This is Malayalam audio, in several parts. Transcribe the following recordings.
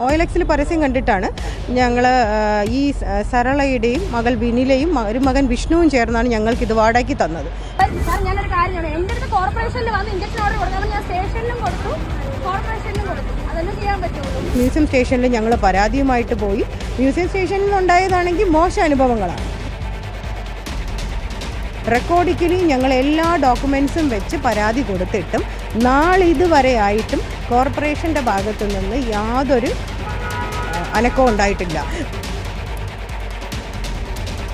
ഓയിലക്സിൽ പരസ്യം കണ്ടിട്ടാണ് ഞങ്ങൾ ഈ സരളയുടെയും മകൾ വിനിലയും മ- ഒരു മകൻ വിഷ്ണുവും ചേർന്നാണ് ഞങ്ങൾക്ക് ഇത് വാടകയ്ക്ക് തന്നത്. സാർ ഞാനൊരു കാര്യമാണ്. ചോദിക്കാം. എന്റെ അടുത്ത് കോർപ്പറേഷനിൽ വന്ന് ഇഞ്ചക്ഷൻ ഓർഡർ കൊടുത്തു. ഞാൻ സ്റ്റേഷനിലും കൊടുത്തു. കോർപ്പറേഷനിലും കൊടുത്തു. അതെല്ലാം ചെയ്യാൻ പറ്റുള്ളൂ. മ്യൂസിയം സ്റ്റേഷനിൽ ഞങ്ങൾ പരാതിയുമായിട്ട് പോയി. മ്യൂസിയം സ്റ്റേഷനിൽ നിന്നുണ്ടായതാണെങ്കിൽ മോശം അനുഭവങ്ങളാണ്. റെക്കോർഡിക്കലി ഞങ്ങൾ എല്ലാ ഡോക്യുമെൻസും വെച്ച് പരാതി കൊടുത്തിട്ടും നാളിതുവരെ ആയിട്ടും കോർപ്പറേഷന്റെ ഭാഗത്തു നിന്ന് യാതൊരു ആ, അനക്കവും ഉണ്ടായിട്ടില്ല.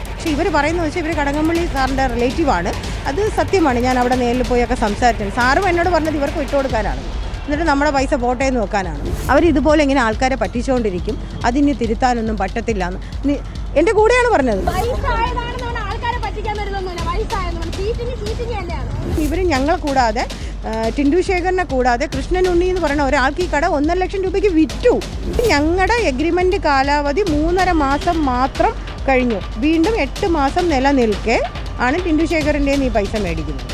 പക്ഷേ ഇവർ പറയുന്നത് വെച്ചാൽ ഇവർ കടകംപള്ളി സാറിന്റെ റിലേറ്റീവാണ് അത് സത്യമാണ്. ഞാൻ അവിടെ നേരിൽ പോയൊക്കെ സംസാരിച്ചത് സാറും എന്നോട് പറഞ്ഞത് ഇവർക്ക് വിട്ടുകൊടുക്കാനാണ് എന്നിട്ട് നമ്മുടെ പൈസ പോട്ടെ എന്ന് നോക്കാനാണ് അവർ ഇതുപോലെ ഇങ്ങനെ ആൾക്കാരെ പറ്റിച്ചുകൊണ്ടിരിക്കും അതിനി തിരുത്താനൊന്നും പറ്റത്തില്ല എന്ന്. എന്റെ കൂടെയാണ് പറഞ്ഞത്. ഇവർ ഞങ്ങൾ കൂടാതെ ടിൻഡു കൂടാതെ കൃഷ്ണൻ ഉണ്ണി എന്ന് പറയുന്ന ഒരാൾക്ക് ഈ കട ഒന്നര ലക്ഷം രൂപയ്ക്ക് വിറ്റു. ഞങ്ങളുടെ എഗ്രിമെന്റ് കാലാവധി മൂന്നര മാസം മാത്രം കഴിഞ്ഞു. വീണ്ടും എട്ട് മാസം നിലനിൽക്കെ ആണ് ടിൻഡു ശേഖറിന്റെ ഈ പൈസ മേടിക്കുന്നത്.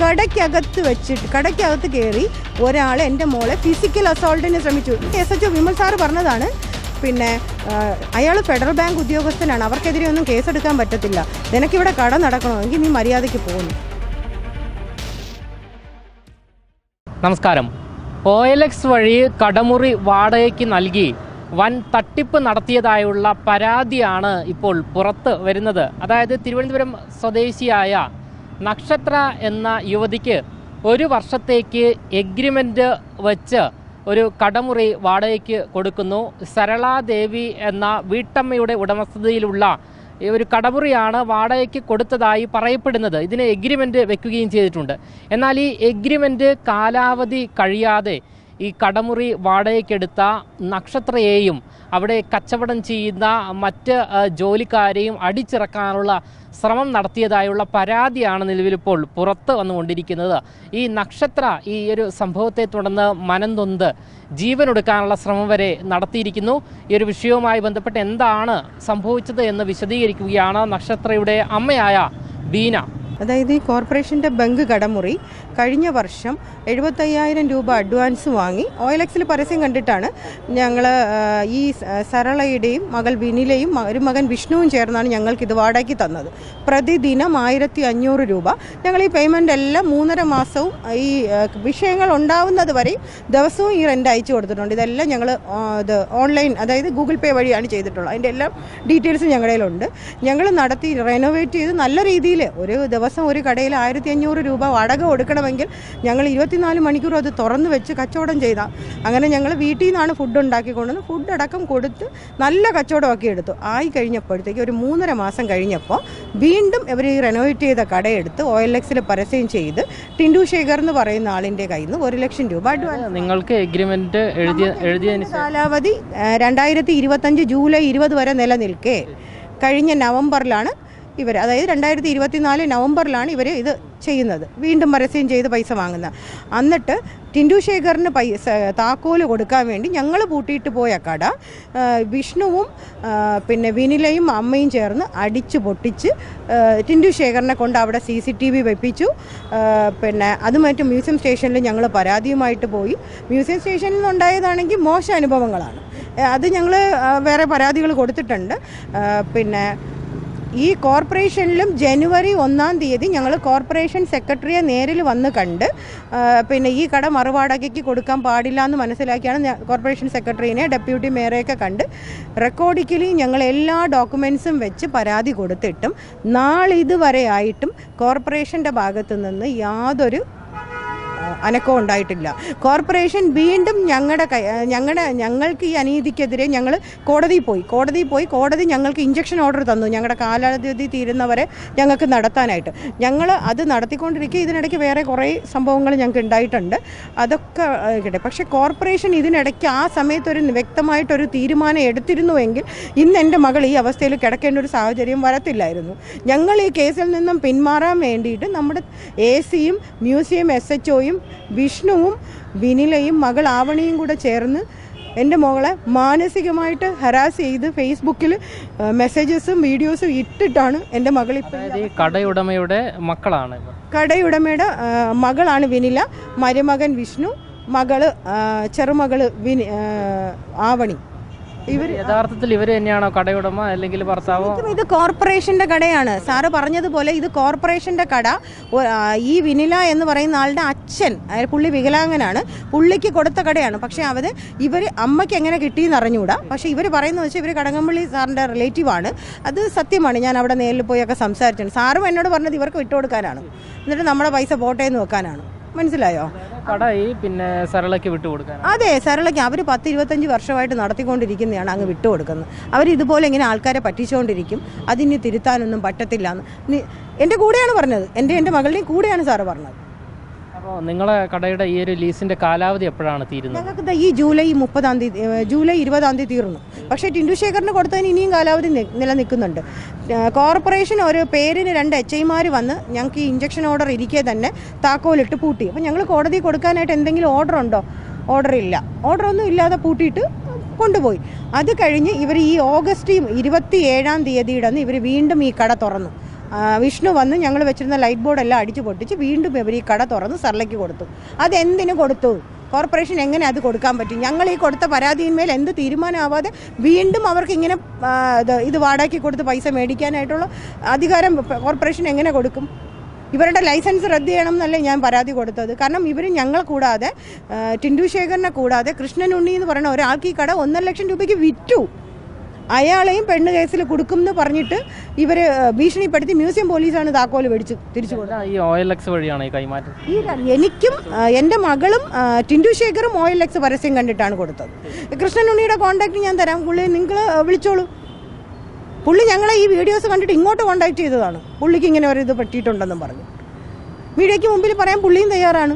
കടയ്ക്കകത്ത് വെച്ചിട്ട് കടയ്ക്കകത്ത് കയറി ഒരാൾ എന്റെ മോളെ ഫിസിക്കൽ അസോൾട്ടിന് ശ്രമിച്ചു. S H O Vimal sir പറഞ്ഞതാണ് പിന്നെ അയാൾ ഫെഡറൽ ബാങ്ക് ഉദ്യോഗസ്ഥനാണ്. അവർക്കെതിരെ ഒന്നും കേസെടുക്കാൻ പറ്റത്തില്ല. നിനക്കിവിടെ കട നടക്കണമെങ്കിൽ നീ മര്യാദയ്ക്ക് പോകുന്നു നമസ്കാരം. ഒ എൽ എക്സ് വഴി കടമുറി വാടകയ്ക്ക് നൽകി വൻ തട്ടിപ്പ് നടത്തിയതായുള്ള പരാതിയാണ് ഇപ്പോൾ പുറത്ത് വരുന്നത്. അതായത് തിരുവനന്തപുരം സ്വദേശിയായ നക്ഷത്ര എന്ന യുവതിക്ക് ഒരു വർഷത്തേക്ക് എഗ്രിമെന്റ് വച്ച് ഒരു കടമുറി വാടകയ്ക്ക് കൊടുക്കുന്നു. സരളാദേവി എന്ന വീട്ടമ്മയുടെ ഉടമസ്ഥതയിലുള്ള ഒരു കടമുറിയാണ് വാടകയ്ക്ക് കൊടുത്തതായി പറയപ്പെടുന്നത്. ഇതിന് എഗ്രിമെന്റ് വെക്കുകയും ചെയ്തിട്ടുണ്ട്. എന്നാൽ ഈ എഗ്രിമെന്റ് കാലാവധി കഴിയാതെ ഈ കടമുറി വാടകയ്ക്കെടുത്ത നക്ഷത്രയെയും അവിടെ കച്ചവടം ചെയ്യുന്ന മറ്റ് ജോലിക്കാരെയും അടിച്ചിറക്കാനുള്ള ശ്രമം നടത്തിയതായുള്ള പരാതിയാണ് നിലവിലിപ്പോൾ പുറത്ത് വന്നുകൊണ്ടിരിക്കുന്നത്. ഈ നക്ഷത്ര ഈ ഒരു സംഭവത്തെ തുടർന്ന് മനംതൊന്ത് ജീവനൊടുക്കാനുള്ള ശ്രമം വരെ നടത്തിയിരിക്കുന്നു. ഈ ഒരു വിഷയവുമായി ബന്ധപ്പെട്ട് എന്താണ് സംഭവിച്ചത് എന്ന് വിശദീകരിക്കുകയാണ് നക്ഷത്രയുടെ അമ്മയായ ബീന. അതായത് ഈ കോർപ്പറേഷന്റെ ബങ്ക് കടമുറി കഴിഞ്ഞ വർഷം എഴുപത്തയ്യായിരം രൂപ അഡ്വാൻസ് വാങ്ങി. ഓയിലക്സിൽ പരസ്യം കണ്ടിട്ടാണ് ഞങ്ങൾ ഈ സരളയുടെയും മകൾ വിനിലയും ഒരു മകൻ വിഷ്ണുവും ചേർന്നാണ് ഞങ്ങൾക്ക് ഇത് വാടകയ്ക്ക് തന്നത്. പ്രതിദിനം ആയിരത്തി അഞ്ഞൂറ് രൂപ. ഞങ്ങൾ ഈ പേയ്മെന്റ് എല്ലാം മൂന്നര മാസവും ഈ വിഷയങ്ങൾ ഉണ്ടാവുന്നത് വരെയും ദിവസവും ഈ റെന്റ് അയച്ചു കൊടുത്തിട്ടുണ്ട്. ഇതെല്ലാം ഞങ്ങൾ ഇത് ഓൺലൈൻ അതായത് ഗൂഗിൾ പേ വഴിയാണ് ചെയ്തിട്ടുള്ളത്. അതിന്റെ എല്ലാം ഡീറ്റെയിൽസ് ഞങ്ങളുടെ ഞങ്ങൾ നടത്തി റെനോവേറ്റ് ചെയ്ത് നല്ല രീതിയിൽ ഒരു ദിവസം ഒരു കടയിൽ ആയിരത്തി അഞ്ഞൂറ് രൂപ വാടക കൊടുക്കണമെങ്കിൽ ഞങ്ങൾ ഇരുപത്തിനാല് മണിക്കൂർ അത് തുറന്നു വെച്ച് കച്ചവടം ചെയ്താൽ അങ്ങനെ ഞങ്ങൾ വീട്ടിൽ നിന്നാണ് ഫുഡ് ഉണ്ടാക്കി കൊണ്ടുവന്ന് ഫുഡ് അടക്കം കൊടുത്ത് നല്ല കച്ചവടമൊക്കെ എടുത്തു. ആയി കഴിഞ്ഞപ്പോഴത്തേക്ക് ഒരു മൂന്നര മാസം കഴിഞ്ഞപ്പോൾ വീണ്ടും ഇവർ ഈ റെനോവേറ്റ് ചെയ്ത കടയെടുത്ത് ഒ എൽ എക്സിൽ പരസ്യം ചെയ്ത് ടിൻഡു ശേഖർ എന്ന് പറയുന്ന ആളിന്റെ കയ്യിൽ നിന്ന് ഒരു ലക്ഷം രൂപ അഡ്വാൻസ് നിങ്ങൾക്ക് എഗ്രിമെന്റ് എഴുതിയ കാലാവധി രണ്ടായിരത്തി ഇരുപത്തഞ്ച് ജൂലൈ ഇരുപത് വരെ നിലനിൽക്കേ. കഴിഞ്ഞ നവംബറിലാണ് ഇവർ അതായത് രണ്ടായിരത്തി ഇരുപത്തിനാല് നവംബറിലാണ് ഇവർ ഇത് ചെയ്യുന്നത്. വീണ്ടും പരസ്യം ചെയ്ത് പൈസ വാങ്ങുന്നത് എന്നിട്ട് ടിൻഡു ശേഖറിന് പൈസ താക്കോൽ കൊടുക്കാൻ വേണ്ടി ഞങ്ങൾ പൂട്ടിയിട്ട് പോയ കട വിഷ്ണുവും പിന്നെ വിനിലയും അമ്മയും ചേർന്ന് അടിച്ച് പൊട്ടിച്ച് ടിൻഡു ശേഖറിനെ കൊണ്ട് അവിടെ സി സി ടി വി വെപ്പിച്ചു. പിന്നെ അത് മറ്റും മ്യൂസിയം സ്റ്റേഷനിൽ ഞങ്ങൾ പരാതിയുമായിട്ട് പോയി. മ്യൂസിയം സ്റ്റേഷനിൽ നിന്നുണ്ടായതാണെങ്കിൽ മോശം അനുഭവങ്ങളാണ്. അത് ഞങ്ങൾ വേറെ പരാതികൾ കൊടുത്തിട്ടുണ്ട്. പിന്നെ ഈ കോർപ്പറേഷനിലും ജനുവരി ഒന്നാം തീയതി ഞങ്ങൾ കോർപ്പറേഷൻ സെക്രട്ടറിയെ നേരിൽ വന്ന് കണ്ട് പിന്നെ ഈ കട മറുവാടകയ്ക്ക് കൊടുക്കാൻ പാടില്ല എന്ന് മനസ്സിലാക്കിയാണ് കോർപ്പറേഷൻ സെക്രട്ടറിനെ ഡെപ്യൂട്ടി മേയറെയൊക്കെ കണ്ട് റെക്കോർഡിക്കലി ഞങ്ങൾ എല്ലാ ഡോക്യുമെൻസും വെച്ച് പരാതി കൊടുത്തിട്ടും നാളിതുവരെ ആയിട്ടും കോർപ്പറേഷന്റെ ഭാഗത്തു നിന്ന് യാതൊരു ആ, അനക്കവും ഉണ്ടായിട്ടില്ല. കോർപ്പറേഷൻ വീണ്ടും ഞങ്ങളുടെ ഞങ്ങളുടെ ഞങ്ങൾക്ക് ഈ അനീതിക്കെതിരെ ഞങ്ങൾ കോടതിയിൽ പോയി. കോടതിയിൽ പോയി കോടതി ഞങ്ങൾക്ക് ഇഞ്ചക്ഷൻ ഓർഡർ തന്നു. ഞങ്ങളുടെ കാലാവധി തീരുന്നവരെ ഞങ്ങൾക്ക് നടത്താനായിട്ട്. ഞങ്ങൾ അത് നടത്തിക്കൊണ്ടിരിക്കുക ഇതിനിടയ്ക്ക് വേറെ കുറേ സംഭവങ്ങൾ ഞങ്ങൾക്ക് ഉണ്ടായിട്ടുണ്ട് അതൊക്കെ കിട്ടെ. പക്ഷേ കോർപ്പറേഷൻ ഇതിനിടയ്ക്ക് ആ സമയത്ത് ഒരു വ്യക്തമായിട്ടൊരു തീരുമാനം എടുത്തിരുന്നുവെങ്കിൽ ഇന്ന് എന്റെ മകൾ ഈ അവസ്ഥയിൽ കിടക്കേണ്ട ഒരു സാഹചര്യം വരത്തില്ലായിരുന്നു. ഞങ്ങൾ ഈ കേസിൽ നിന്നും പിന്മാറാൻ വേണ്ടിയിട്ട് നമ്മുടെ എ സിയും മ്യൂസിയം എസ് എച്ച് ഒയും വിഷ്ണുവും വിനിലയും മകൾ ആവണിയും കൂടെ ചേർന്ന് എന്റെ മകളെ മാനസികമായിട്ട് ഹരാസ് ചെയ്ത് ഫേസ്ബുക്കിൽ മെസ്സേജസും വീഡിയോസും ഇട്ടിട്ടാണ് എന്റെ മകൾ ഇപ്പോൾ അതായത് കടയുടമയുടെ മക്കളാണ് കടയുടമയുടെ മകളാണ് വിനില മരുമകൻ വിഷ്ണു മകൾ ചെറുമകൾ വിനി ആവണി. ഇവർ യഥാർത്ഥത്തിൽ ഇവർ തന്നെയാണോ കടയുടമ അല്ലെങ്കിൽ ഭർത്താവോ? ഇത് കോർപ്പറേഷന്റെ കടയാണ്. സാറ് പറഞ്ഞതുപോലെ ഇത് കോർപ്പറേഷന്റെ കട. ഈ വിനില എന്ന് പറയുന്ന ആളുടെ അച്ഛൻ അതായത് പുള്ളി വികലാംഗനാണ് പുള്ളിക്ക് കൊടുത്ത കടയാണ്. പക്ഷേ അവർ ഇവർ അമ്മയ്ക്ക് എങ്ങനെ കിട്ടിയെന്ന് അറിഞ്ഞുകൂടാ. പക്ഷേ ഇവർ പറയുന്നത് വെച്ചാൽ ഇവർ കടകംപള്ളി സാറിന്റെ റിലേറ്റീവാണ് അത് സത്യമാണ്. ഞാൻ അവിടെ നേരിൽ ഒക്കെ സംസാരിച്ചിട്ടുണ്ട്. സാറും എന്നോട് പറഞ്ഞത് ഇവർക്ക് വിട്ടുകൊടുക്കാനാണ്. എന്നിട്ട് നമ്മുടെ പൈസ പോട്ടേന്ന് വെക്കാനാണ്. മനസ്സിലായോ? കടായി പിന്നെ സരളയ്ക്ക് വിട്ടുകൊടുക്കാൻ അതെ സരളയ്ക്ക് അവർ പത്ത് ഇരുപത്തഞ്ച് വർഷമായിട്ട് നടത്തിക്കൊണ്ടിരിക്കുന്നതാണ് അങ്ങ് വിട്ടുകൊടുക്കുന്നത് അവർ ഇതുപോലെ ഇങ്ങനെ ആൾക്കാരെ പറ്റിച്ചുകൊണ്ടിരിക്കും അതിന് തിരുത്താനൊന്നും പറ്റത്തില്ല എന്ന് എന്റെ കൂടെയാണ് പറഞ്ഞത്. എന്റെ എന്റെ മകളുടെയും കൂടെയാണ് സാറ് പറഞ്ഞത്. അപ്പോൾ നിങ്ങളെ കടയുടെ ഈ ഒരു ലീസിന്റെ കാലാവധി എപ്പോഴാണ് തീരുന്നത്? ഞങ്ങൾക്ക് ഈ ജൂലൈ മുപ്പതാം തീയതി ജൂലൈ ഇരുപതാം തീയതി തീർന്നു. പക്ഷേ ടിൻഡു ശേഖറിന് കൊടുത്തതിന് ഇനിയും കാലാവധി നിലനിൽക്കുന്നുണ്ട്. കോർപ്പറേഷൻ ഒരു പേരിന് രണ്ട് എച്ച് ഐമാർ വന്ന് ഞങ്ങൾക്ക് ഈ ഇഞ്ചക്ഷൻ ഓർഡർ ഇരിക്കെ തന്നെ താക്കോലിട്ട് പൂട്ടി. അപ്പോൾ ഞങ്ങൾ കോടതി കൊടുക്കാനായിട്ട് എന്തെങ്കിലും ഓർഡർ ഉണ്ടോ? ഓർഡർ ഇല്ല. ഓർഡർ ഒന്നും ഇല്ലാതെ പൂട്ടിയിട്ട് കൊണ്ടുപോയി. അത് കഴിഞ്ഞ് ഇവർ ഈ ഓഗസ്റ്റ് ഇരുപത്തി ഏഴാം തീയതിയുടെ ഇവർ വീണ്ടും ഈ കട തുറന്നു. വിഷ്ണു വന്ന് ഞങ്ങൾ വെച്ചിരുന്ന ലൈറ്റ് ബോർഡെല്ലാം അടിച്ചു പൊട്ടിച്ച് വീണ്ടും ഇവർ ഈ കട തുറന്ന് സർലയ്ക്ക് കൊടുത്തു. അതെന്തിനു കൊടുത്തു? കോർപ്പറേഷൻ എങ്ങനെ അത് കൊടുക്കാൻ പറ്റും? ഞങ്ങൾ ഈ കൊടുത്ത പരാതിയിന്മേൽ എന്ത് തീരുമാനമാവാതെ വീണ്ടും അവർക്ക് ഇങ്ങനെ ഇത് വാടകയ്ക്ക് കൊടുത്ത് പൈസ മേടിക്കാനായിട്ടുള്ള അധികാരം കോർപ്പറേഷൻ എങ്ങനെ കൊടുക്കും? ഇവരുടെ ലൈസൻസ് റദ്ദ് ചെയ്യണം എന്നല്ലേ ഞാൻ പരാതി കൊടുത്തത്. കാരണം ഇവർ ഞങ്ങൾ കൂടാതെ ടിൻഡുശേഖരനെ ടിൻഡു ശേഖരനെ കൂടാതെ കൃഷ്ണനുണ്ണി എന്ന് പറയുന്ന ഒരാൾക്ക് ഈ കട ഒന്നര ലക്ഷം രൂപയ്ക്ക് വിറ്റു. അയാളെയും പെണ്ണ് കേസിൽ കൊടുക്കും എന്ന് പറഞ്ഞിട്ട് ഇവർ ഭീഷണിപ്പെടുത്തി മ്യൂസിയം പോലീസാണ് താക്കോൽ മേടിച്ച് തിരിച്ചു കൊടുത്തത്. ഈ എനിക്കും എന്റെ മകളും ടിൻഡു ശേഖറും ഓയിൽ എക്സ് പരസ്യം കണ്ടിട്ടാണ് കൊടുത്തത്. കൃഷ്ണനുണ്ണിയുടെ കോൺടാക്ട് ഞാൻ തരാം. പുള്ളി നിങ്ങൾ വിളിച്ചോളൂ. പുള്ളി ഞങ്ങളെ ഈ വീഡിയോസ് കണ്ടിട്ട് ഇങ്ങോട്ട് കോൺടാക്ട് ചെയ്തതാണ്. പുള്ളിക്ക് ഇങ്ങനെ ഒരു ഇത് പറ്റിയിട്ടുണ്ടെന്നും പറഞ്ഞു. മീഡിയയ്ക്ക് മുമ്പിൽ പറയാൻ പുള്ളിയും തയ്യാറാണ്.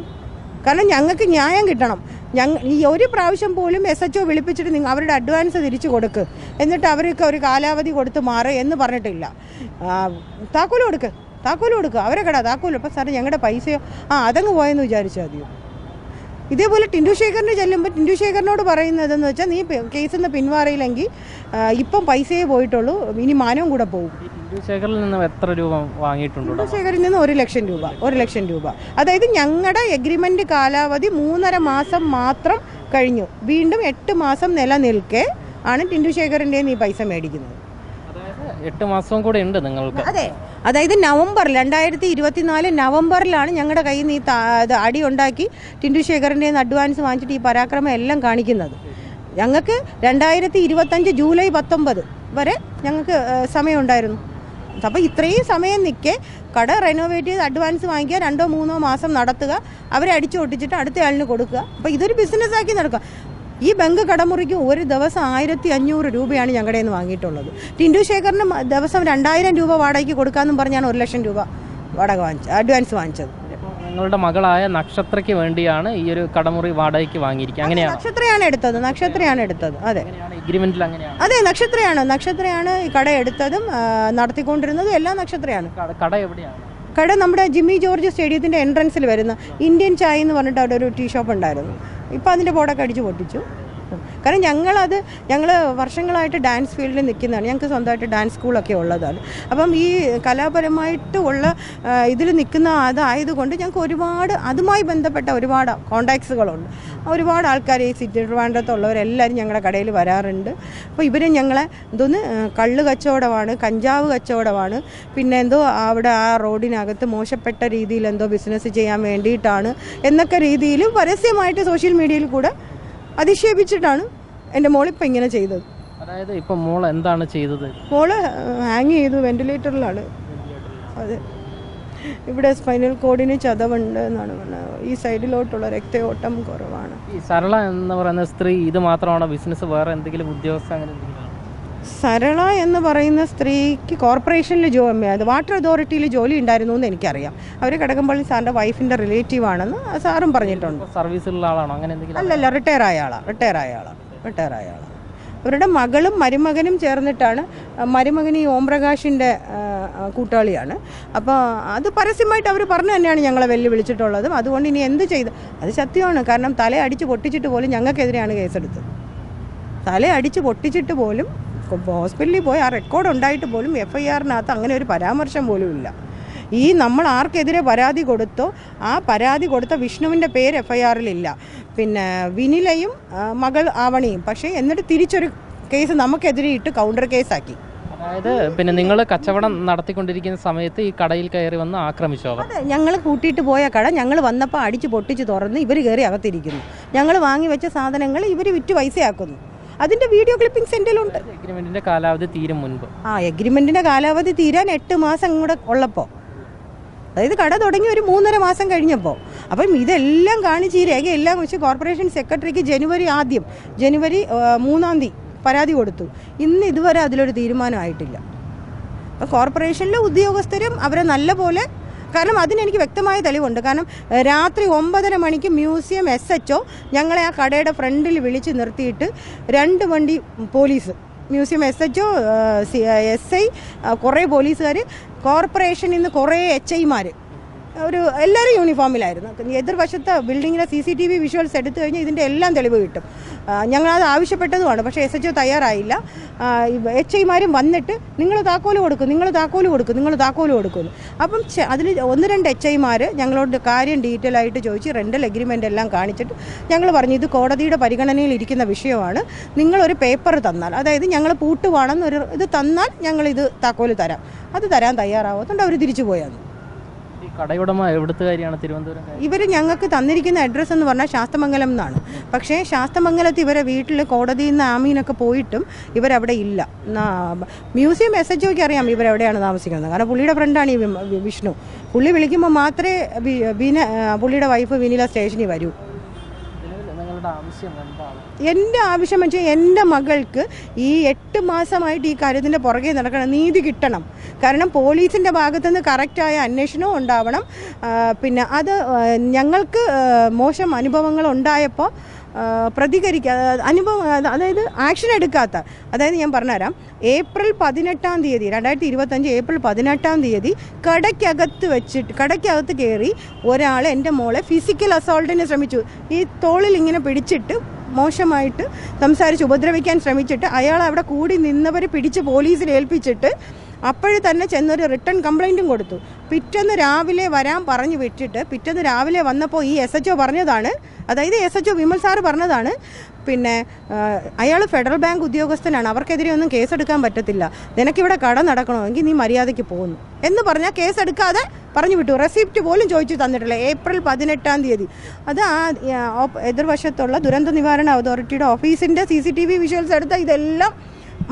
കാരണം ഞങ്ങൾക്ക് ന്യായം കിട്ടണം. ഞങ്ങൾ ഈ ഒരു പ്രാവശ്യം പോലും എസ് എച്ച് ഒ വിളിപ്പിച്ചിട്ട് നിങ്ങൾ അവരുടെ അഡ്വാൻസ് തിരിച്ചു കൊടുക്ക്. എന്നിട്ട് അവർക്ക് ഒരു കാലാവധി കൊടുത്ത് മാറ് എന്ന് പറഞ്ഞിട്ടില്ല. താക്കോൽ കൊടുക്ക്. താക്കോൽ കൊടുക്കുക അവരെ കടാ താക്കോൽ. അപ്പം സാറേ ഞങ്ങളുടെ പൈസയോ? ആ അതങ്ങ് പോയെന്ന് വിചാരിച്ചാൽ മതിയോ? ഇതേപോലെ ടിൻഡു ശേഖറിന് ചെല്ലുമ്പോൾ ടിൻഡു ശേഖറിനോട് പറയുന്നതെന്ന് വെച്ചാൽ നീ കേസിൽ നിന്ന് പിന്മാറിയില്ലെങ്കിൽ ആ, ഇപ്പം പൈസയെ പോയിട്ടുള്ളൂ ഇനി മാനവും കൂടെ പോകും ശേഖറിൽ നിന്ന് എത്ര രൂപ വാങ്ങിയിട്ടുണ്ട് ചന്ദ്രശേഖരിൽ നിന്ന് ഒരു ലക്ഷം രൂപ ഒരു ലക്ഷം രൂപ. അതായത് ഞങ്ങളുടെ എഗ്രിമെന്റ് കാലാവധി മൂന്നര മാസം മാത്രം കഴിഞ്ഞു. വീണ്ടും എട്ട് മാസം നിലനിൽക്കെ ആണ് ടിൻഡു ശേഖറിന്റെ ഈ പൈസ മേടിക്കുന്നത്. അതായത് എട്ട് മാസവും കൂടെ ഉണ്ട് നിങ്ങൾക്ക്. അതെ. അതായത് നവംബർ രണ്ടായിരത്തി ഇരുപത്തിനാല് നവംബറിലാണ് ഞങ്ങളുടെ കയ്യിൽ നിന്ന് ഈ അടി ഉണ്ടാക്കി ടിൻഡു ശേഖറിന്റെ അഡ്വാൻസ് വാങ്ങിച്ചിട്ട് ഈ പരാക്രമം എല്ലാം കാണിക്കുന്നത്. ഞങ്ങൾക്ക് രണ്ടായിരത്തി ഇരുപത്തഞ്ച് ജൂലൈ പത്തൊമ്പത് വരെ ഞങ്ങൾക്ക് സമയമുണ്ടായിരുന്നു. അപ്പോൾ ഇത്രയും സമയം നിൽക്കെ കട റെനോവേറ്റ് ചെയ്ത് അഡ്വാൻസ് വാങ്ങിക്കുക രണ്ടോ മൂന്നോ മാസം നടത്തുക അവരെ അടിച്ചു ഒട്ടിച്ചിട്ട് അടുത്ത ആളിന് കൊടുക്കുക. അപ്പോൾ ഇതൊരു ബിസിനസ്സാക്കി നടക്കുക. ഈ ബാങ്ക് കടമുറിക്ക് ഒരു ദിവസം ആയിരത്തി അഞ്ഞൂറ് രൂപയാണ് ഞങ്ങളുടെ നിന്ന് വാങ്ങിയിട്ടുള്ളത്. ടിൻഡു ശേഖറിന് ദിവസം രണ്ടായിരം രൂപ വാടകയ്ക്ക് കൊടുക്കാമെന്നും പറഞ്ഞാണ് ഒരു ലക്ഷം രൂപ വാടക വാങ്ങിച്ചത് അഡ്വാൻസ് വാങ്ങിച്ചത്. നിങ്ങളുടെ മകളായ നക്ഷത്രയ്ക്ക് വേണ്ടിയാണ് ഈ ഒരു കടമുറി വാടകയ്ക്ക് വാങ്ങിയിരിക്കുക. അങ്ങനെയാണ്? നക്ഷത്രയാണ് എടുത്തത് നക്ഷത്രയാണ് എടുത്തത്. അതെ. എഗ്രിമെന്റിൽ അങ്ങനെയാണ്. അതെ നക്ഷത്രയാണ് നക്ഷത്രയാണ് ഈ കട എടുത്തതും ആ, നടത്തിക്കൊണ്ടിരുന്നതും എല്ലാം നക്ഷത്രയാണ്. കട- കട എവിടെയാണ്? കട നമ്മുടെ ജിമ്മി ജോർജ് സ്റ്റേഡിയത്തിന്റെ എൻട്രൻസിൽ വരുന്ന ഇന്ത്യൻ ചായ എന്ന് പറഞ്ഞിട്ട് അവിടെ ഒരു ടീ ഷോപ്പ് ഉണ്ടായിരുന്നു. ഇപ്പം അതിന്റെ ബോർഡൊക്കെ അടിച്ച് പൊട്ടിച്ചു. കാരണം ഞങ്ങളത് ഞങ്ങൾ വർഷങ്ങളായിട്ട് ഡാൻസ് ഫീൽഡിൽ നിൽക്കുന്നതാണ്. ഞങ്ങൾക്ക് സ്വന്തമായിട്ട് ഡാൻസ് സ്കൂളൊക്കെ ഉള്ളതാണ്. അപ്പം ഈ കലാപരമായിട്ട് ഉള്ള ഇതിൽ നിൽക്കുന്ന അതായതുകൊണ്ട് ഞങ്ങൾക്ക് ഒരുപാട് അതുമായി ബന്ധപ്പെട്ട ഒരുപാട് കോണ്ടാക്ട്സുകളുണ്ട് ഒരുപാട് ആൾക്കാർ ഈ സിറ്റി ട്രിവാൻഡ്രത്തുള്ളവരെല്ലാവരും ഞങ്ങളുടെ കടയിൽ വരാറുണ്ട്. അപ്പോൾ ഇവരെ ഞങ്ങളെ എന്തോന്ന് കള്ള് കച്ചവടമാണ് കഞ്ചാവ് കച്ചവടമാണ്. പിന്നെ എന്തോ അവിടെ ആ റോഡിനകത്ത് മോശപ്പെട്ട രീതിയിൽ എന്തോ ബിസിനസ് ചെയ്യാൻ വേണ്ടിയിട്ടാണ് എന്നൊക്കെ രീതിയിൽ പരസ്യമായിട്ട് സോഷ്യൽ മീഡിയയിൽ കൂടെ അധിക്ഷേപിച്ചിട്ടാണ് എന്റെ മോളിപ്പോൾ ഇങ്ങനെ ചെയ്തത്. അതായത് ഇപ്പൊ മോൾ എന്താണ് ചെയ്തത്? മോൾ ഹാങ് ചെയ്തു വെന്റിലേറ്ററിലാണ് അതെ ഇവിടെ സ്പൈനൽ കോഡിന് ചതവുണ്ട് എന്നാണ് പറഞ്ഞത്. ഈ സൈഡിലോട്ടുള്ള രക്തയോട്ടം കുറവാണ്. ഈ സരള എന്ന് പറയുന്ന സ്ത്രീ ഇത് മാത്രമാണോ ബിസിനസ് വേറെ എന്തെങ്കിലും ഉദ്യോഗസ്ഥ അങ്ങനെ? സരള എന്ന് പറയുന്ന സ്ത്രീക്ക് കോർപ്പറേഷനിൽ ജോ വാട്ടർ അതോറിറ്റിയിൽ ജോലി ഉണ്ടായിരുന്നു എന്ന് എനിക്കറിയാം. അവർ കിടക്കുമ്പോൾ സാറിന്റെ വൈഫിന്റെ റിലേറ്റീവ് ആണെന്ന് സാറും പറഞ്ഞിട്ടുണ്ട്. സർവീസിലുള്ള ആളാണോ? അങ്ങനെ എന്തെങ്കിലും അല്ലല്ല റിട്ടയർ ആയ ആളാണ് റിട്ടയർ ആയ ആളാണ് റിട്ടയർ ആയ ആളാണ് അവരുടെ മകളും മരുമകനും ചേർന്നിട്ടാണ് മരുമകൻ ഈ ഓംപ്രകാശിന്റെ കൂട്ടാളിയാണ്. അപ്പോൾ അത് പരസ്യമായിട്ട് അവർ പറഞ്ഞു തന്നെയാണ് ഞങ്ങളെ വെല്ലുവിളിച്ചിട്ടുള്ളതും. അതുകൊണ്ട് ഇനി എന്ത് ചെയ്ത് അത് സത്യമാണ്. കാരണം തല അടിച്ച് പൊട്ടിച്ചിട്ട് പോലും ഞങ്ങൾക്കെതിരെയാണ് കേസെടുത്തത്. തല അടിച്ച് പൊട്ടിച്ചിട്ട് പോലും ഹോസ്പിറ്റലിൽ പോയി ആ റെക്കോർഡ് ഉണ്ടായിട്ട് പോലും എഫ് ഐ ആറിനകത്ത് അങ്ങനെ ഒരു പരാമർശം പോലും ഇല്ല. ഈ നമ്മൾ ആർക്കെതിരെ പരാതി കൊടുത്തോ ആ പരാതി കൊടുത്ത വിഷ്ണുവിന്റെ പേര് എഫ് ഐ ആറിലില്ല പിന്നെ വിനിലയും മകൾ ആവണിയും. പക്ഷേ എന്നിട്ട് തിരിച്ചൊരു കേസ് നമുക്കെതിരെ ഇട്ട് കൗണ്ടർ കേസാക്കി അതായത് പിന്നെ നിങ്ങൾ കച്ചവടം നടത്തിക്കൊണ്ടിരിക്കുന്ന സമയത്ത് ഈ കടയിൽ കയറി വന്ന് ആക്രമിച്ചോ? അവർ അതെ ഞങ്ങൾ കൂട്ടിയിട്ട് പോയ കട ഞങ്ങൾ വന്നപ്പോൾ അടിച്ച് പൊട്ടിച്ച് തുറന്ന് ഇവർ കയറി അകത്തിരിക്കുന്നു. ഞങ്ങൾ വാങ്ങി വെച്ച സാധനങ്ങൾ ഇവർ വിറ്റ് പൈസയാക്കുന്നു. അതിന്റെ വീഡിയോ ക്ലിപ്പിംഗ്സ് എന്റെ ഉണ്ട് എഗ്രിമെന്റിന്റെ കാലാവധി തീരും മുൻപ്. ആ എഗ്രിമെന്റിന്റെ കാലാവധി തീരാൻ എട്ട് മാസം കൂടെ ഉള്ളപ്പോൾ അതായത് കട തുടങ്ങി ഒരു മൂന്നര മാസം കഴിഞ്ഞപ്പോൾ അപ്പം ഇതെല്ലാം കാണിച്ച് ഈ രേഖയെല്ലാം വെച്ച് കോർപ്പറേഷൻ സെക്രട്ടറിക്ക് ജനുവരി ആദ്യം ജനുവരി മൂന്നാം തീയതി പരാതി കൊടുത്തു. ഇന്ന് ഇതുവരെ അതിലൊരു തീരുമാനമായിട്ടില്ല. അപ്പം കോർപ്പറേഷനിലെ ഉദ്യോഗസ്ഥരും അവരെ നല്ല പോലെ കാരണം അതിനെനിക്ക് വ്യക്തമായ തെളിവുണ്ട്. കാരണം രാത്രി ഒമ്പതര മണിക്ക് മ്യൂസിയം എസ് എച്ച് ഞങ്ങളെ ആ കടയുടെ ഫ്രണ്ടിൽ വിളിച്ച് നിർത്തിയിട്ട് രണ്ട് വണ്ടി police museum S H S I കുറേ പോലീസുകാർ കോർപ്പറേഷനിൽ നിന്ന് കുറേ എച്ച് ഐമാർ ഒരു എല്ലാവരും യൂണിഫോമിലായിരുന്നു എതിർവശത്ത് ബിൽഡിങ്ങിലെ C C T V visuals എടുത്തു കഴിഞ്ഞാൽ ഇതിന്റെ എല്ലാം തെളിവ് കിട്ടും. ഞങ്ങളത് ആവശ്യപ്പെട്ടതുമാണ്. പക്ഷേ എസ് എച്ച് ഒ തയ്യാറായില്ല. എച്ച് ഐമാരും വന്നിട്ട് നിങ്ങൾ താക്കോൽ കൊടുക്കും നിങ്ങൾ താക്കോൽ കൊടുക്കും നിങ്ങൾ താക്കോൽ കൊടുക്കുന്നു അപ്പം അതിൽ ഒന്ന് രണ്ട് എച്ച് ഐമാർ ഞങ്ങളോട് കാര്യം ഡീറ്റെയിൽ ആയിട്ട് ചോദിച്ച് റെന്റൽ എഗ്രിമെന്റ് എല്ലാം കാണിച്ചിട്ട് ഞങ്ങൾ പറഞ്ഞു ഇത് കോടതിയുടെ പരിഗണനയിൽ ഇരിക്കുന്ന വിഷയമാണ്. നിങ്ങളൊരു പേപ്പർ തന്നാൽ അതായത് ഞങ്ങൾ പൂട്ടുവാണെന്നൊരു ഇത് തന്നാൽ ഞങ്ങളിത് താക്കോൽ തരാം. അത് തരാൻ തയ്യാറാവാത്തതുകൊണ്ട് അവർ തിരിച്ചു പോയാന്ന് ഈ എവിടുത്തെ കാര്യമാണ് തിരുവനന്തപുരം ഇവർ ഞങ്ങൾക്ക് തന്നിരിക്കുന്ന അഡ്രസ്സ് എന്ന് പറഞ്ഞാൽ ശാസ്തമംഗലം എന്നാണ്. പക്ഷേ ശാസ്തമംഗലത്ത് ഇവരെ വീട്ടിൽ കോടതിയിൽ നിന്ന് ആമീനൊക്കെ പോയിട്ടും ഇവരവിടെ ഇല്ല. മ്യൂസിയം എസ് എച്ച് ഒക്ക് അറിയാം ഇവരെവിടെയാണ് താമസിക്കുന്നത്. കാരണം പുള്ളിയുടെ ഫ്രണ്ടാണ് ഈ വിഷ്ണു. പുള്ളി വിളിക്കുമ്പോൾ മാത്രമേ വിന പുള്ളിയുടെ വൈഫ് വിനില സ്റ്റേഷനിൽ വരൂ. നിങ്ങളുടെ ആവശ്യം എന്റെ ആവശ്യം വെച്ചാൽ എന്റെ മകൾക്ക് ഈ എട്ട് മാസമായിട്ട് ഈ കാര്യത്തിന്റെ പുറകെ നടക്കണം നീതി കിട്ടണം. കാരണം പോലീസിന്റെ ഭാഗത്തുനിന്ന് കറക്റ്റായ അന്വേഷണവും ഉണ്ടാവണം. പിന്നെ അത് ഞങ്ങൾക്ക് മോശം അനുഭവങ്ങൾ ഉണ്ടായപ്പോൾ പ്രതികരിക്കാതെ അനുഭവം അത് അതായത് ആക്ഷൻ എടുക്കാത്ത അതായത് ഞാൻ പറഞ്ഞുതരാം ഏപ്രിൽ പതിനെട്ടാം തീയതി രണ്ടായിരത്തി ഇരുപത്തഞ്ച് ഏപ്രിൽ പതിനെട്ടാം തീയതി കടയ്ക്കകത്ത് വെച്ചിട്ട് കടയ്ക്കകത്ത് കയറി ഒരാൾ എന്റെ മോളെ ഫിസിക്കൽ അസോൾട്ടിന് ശ്രമിച്ചു. ഈ തോളിൽ ഇങ്ങനെ പിടിച്ചിട്ട് മോശമായിട്ട് സംസാരിച്ച് ഉപദ്രവിക്കാൻ ശ്രമിച്ചിട്ട് അയാൾ അവിടെ കൂടി നിന്നവരെ പിടിച്ച് പോലീസിൽ ഏൽപ്പിച്ചിട്ട് അപ്പോഴേ തന്നെ ചെന്നൊരു റിട്ടേൺ കംപ്ലൈന്റും കൊടുത്തു. പിറ്റേന്ന് രാവിലെ വരാൻ പറഞ്ഞു വിട്ടിട്ട് പിറ്റന്ന് രാവിലെ വന്നപ്പോൾ ഈ എസ് എച്ച് ഒ പറഞ്ഞതാണ്. അതായത് S H O Vimal sir പറഞ്ഞതാണ്. പിന്നെ അയാൾ ഫെഡറൽ ബാങ്ക് ഉദ്യോഗസ്ഥനാണ്. അവർക്കെതിരെ ഒന്നും കേസെടുക്കാൻ പറ്റത്തില്ല. നിനക്കിവിടെ കട നടക്കണമെങ്കിൽ നീ മര്യാദയ്ക്ക് പോകുന്നു എന്ന് പറഞ്ഞാൽ കേസെടുക്കാതെ പറഞ്ഞു വിട്ടു. റെസിപ്റ്റ് പോലും ചോദിച്ചു തന്നിട്ടില്ല. ഏപ്രിൽ പതിനെട്ടാം തീയതി. അത് ആ എതിർവശത്തുള്ള ദുരന്ത നിവാരണ അതോറിറ്റിയുടെ ഓഫീസിന്റെ C C T V visuals എടുത്താൽ ഇതെല്ലാം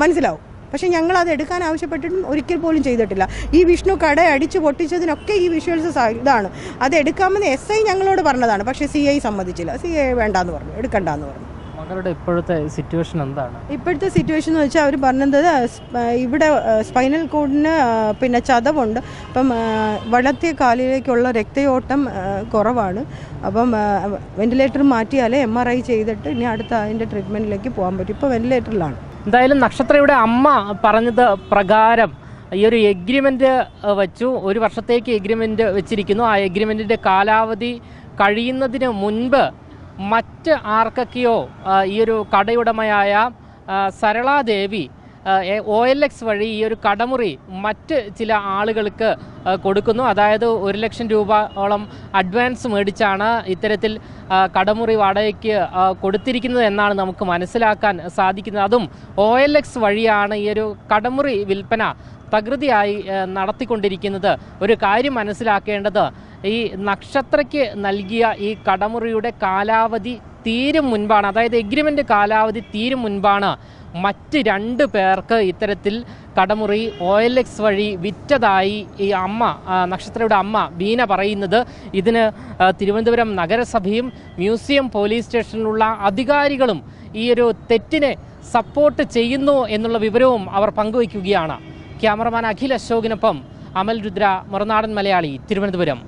മനസ്സിലാവും. പക്ഷേ ഞങ്ങൾ അത് എടുക്കാൻ ആവശ്യപ്പെട്ടിട്ടും ഒരിക്കൽ പോലും ചെയ്തിട്ടില്ല. ഈ വിഷ്ണു കട അടിച്ചു പൊട്ടിച്ചതിനൊക്കെ ഈ വിഷ്വൽസ് ഇതാണ്. അത് എടുക്കാമെന്ന് എസ് ഐ ഞങ്ങളോട് പറഞ്ഞതാണ്. പക്ഷേ സി ഐ സമ്മതിച്ചില്ല. സി ഐ വേണ്ടാന്ന് പറഞ്ഞു. എടുക്കണ്ടെന്ന് പറഞ്ഞു. മകളുടെ ഇപ്പോഴത്തെ സിറ്റുവേഷൻ എന്താണ്? ഇപ്പോഴത്തെ സിറ്റുവേഷൻ എന്ന് വെച്ചാൽ അവർ പറഞ്ഞത് ഇവിടെ സ്പൈനൽ കോഡിന് പിന്നെ ചതവുണ്ട്. അപ്പം വളർത്തിയ കാലിലേക്കുള്ള രക്തയോട്ടം കുറവാണ്. അപ്പം വെന്റിലേറ്റർ മാറ്റിയാലേ എം ആർ ഐ ചെയ്തിട്ട് ഇനി അടുത്ത അതിന്റെ ട്രീറ്റ്മെന്റിലേക്ക് പോകാൻ പറ്റും. ഇപ്പോൾ വെന്റിലേറ്ററിലാണ്. എന്തായാലും നക്ഷത്രയുടെ അമ്മ പറഞ്ഞത് പ്രകാരം ഈ ഒരു എഗ്രിമെന്റ് വെച്ചു. ഒരു വർഷത്തേക്ക് എഗ്രിമെന്റ് വെച്ചിരിക്കുന്നു. ആ എഗ്രിമെന്റിന്റെ കാലാവധി കഴിയുന്നതിന് മുൻപ് മറ്റ് ആർക്കൊക്കെയോ ഈ ഒരു കടയുടമയായ സരളാദേവി ഒ എൽ എക്സ് വഴി ഈ ഒരു കടമുറി മറ്റ് ചില ആളുകൾക്ക് കൊടുക്കുന്നു. അതായത് ഒരു ലക്ഷം രൂപയോളം അഡ്വാൻസ് മേടിച്ചാണ് ഇത്തരത്തിൽ കടമുറി വാടകയ്ക്ക് കൊടുത്തിരിക്കുന്നത് എന്നാണ് നമുക്ക് മനസ്സിലാക്കാൻ സാധിക്കുന്നത്. അതും ഒ എൽ എക്സ് വഴിയാണ് ഈ ഒരു കടമുറി വിൽപ്പന തകൃതിയായി നടത്തിക്കൊണ്ടിരിക്കുന്നത്. ഒരു കാര്യം മനസ്സിലാക്കേണ്ടത് ഈ നക്ഷത്രയ്ക്ക് നൽകിയ ഈ കടമുറിയുടെ കാലാവധി തീരും മുൻപാണ്. അതായത് എഗ്രിമെന്റ് കാലാവധി തീരും മുൻപാണ് മറ്റ് രണ്ട് പേർക്ക് ഇത്തരത്തിൽ കടമുറി ഒ എൽ എക്സ് വഴി വിറ്റതായി ഈ അമ്മ നക്ഷത്രയുടെ അമ്മ ബീന പറയുന്നത്. ഇതിന് തിരുവനന്തപുരം നഗരസഭയും മ്യൂസിയം പോലീസ് സ്റ്റേഷനിലുള്ള അധികാരികളും ഈ ഒരു തെറ്റിനെ സപ്പോർട്ട് ചെയ്യുന്നു എന്നുള്ള വിവരവും അവർ പങ്കുവയ്ക്കുകയാണ്. ക്യാമറമാൻ അഖിൽ അശോകിനൊപ്പം അമൽ രുദ്ര മറുനാടൻ മലയാളി തിരുവനന്തപുരം.